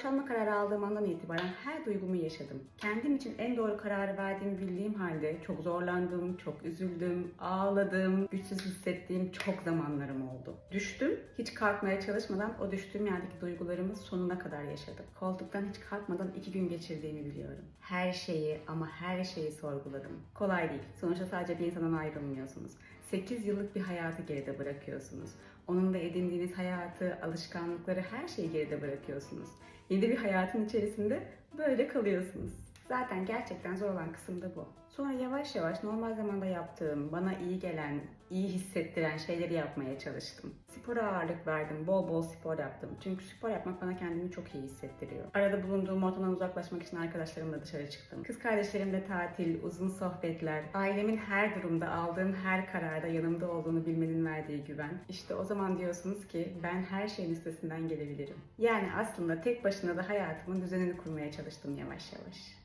Boşanma kararı aldığım andan itibaren her duygumu yaşadım. Kendim için en doğru kararı verdiğimi bildiğim halde çok zorlandım, çok üzüldüm, ağladım, güçsüz hissettiğim çok zamanlarım oldu. Düştüm, hiç kalkmaya çalışmadan o düştüğüm yerdeki duygularımı sonuna kadar yaşadım. Koltuktan hiç kalkmadan iki gün geçirdiğimi biliyorum. Her şeyi ama her şeyi sorguladım. Kolay değil. Sonuçta sadece bir insandan ayrılmıyorsunuz. 8 yıllık bir hayatı geride bırakıyorsunuz. Onun da edindiğiniz hayatı, alışkanlıkları, her şeyi geride bırakıyorsunuz. Yeni bir hayatın içerisinde böyle kalıyorsunuz. Zaten gerçekten zor olan kısım da bu. Sonra yavaş yavaş normal zamanda yaptığım, bana iyi gelen, iyi hissettiren şeyleri yapmaya çalıştım. Spora ağırlık verdim, bol bol spor yaptım. Çünkü spor yapmak bana kendimi çok iyi hissettiriyor. Arada bulunduğum ortamdan uzaklaşmak için arkadaşlarımla dışarı çıktım. Kız kardeşlerimle tatil, uzun sohbetler, ailemin her durumda aldığım her kararda yanımda olduğunu bilmenin verdiği güven. İşte o zaman diyorsunuz ki ben her şeyin üstesinden gelebilirim. Yani aslında tek başına da hayatımın düzenini kurmaya çalıştım yavaş yavaş.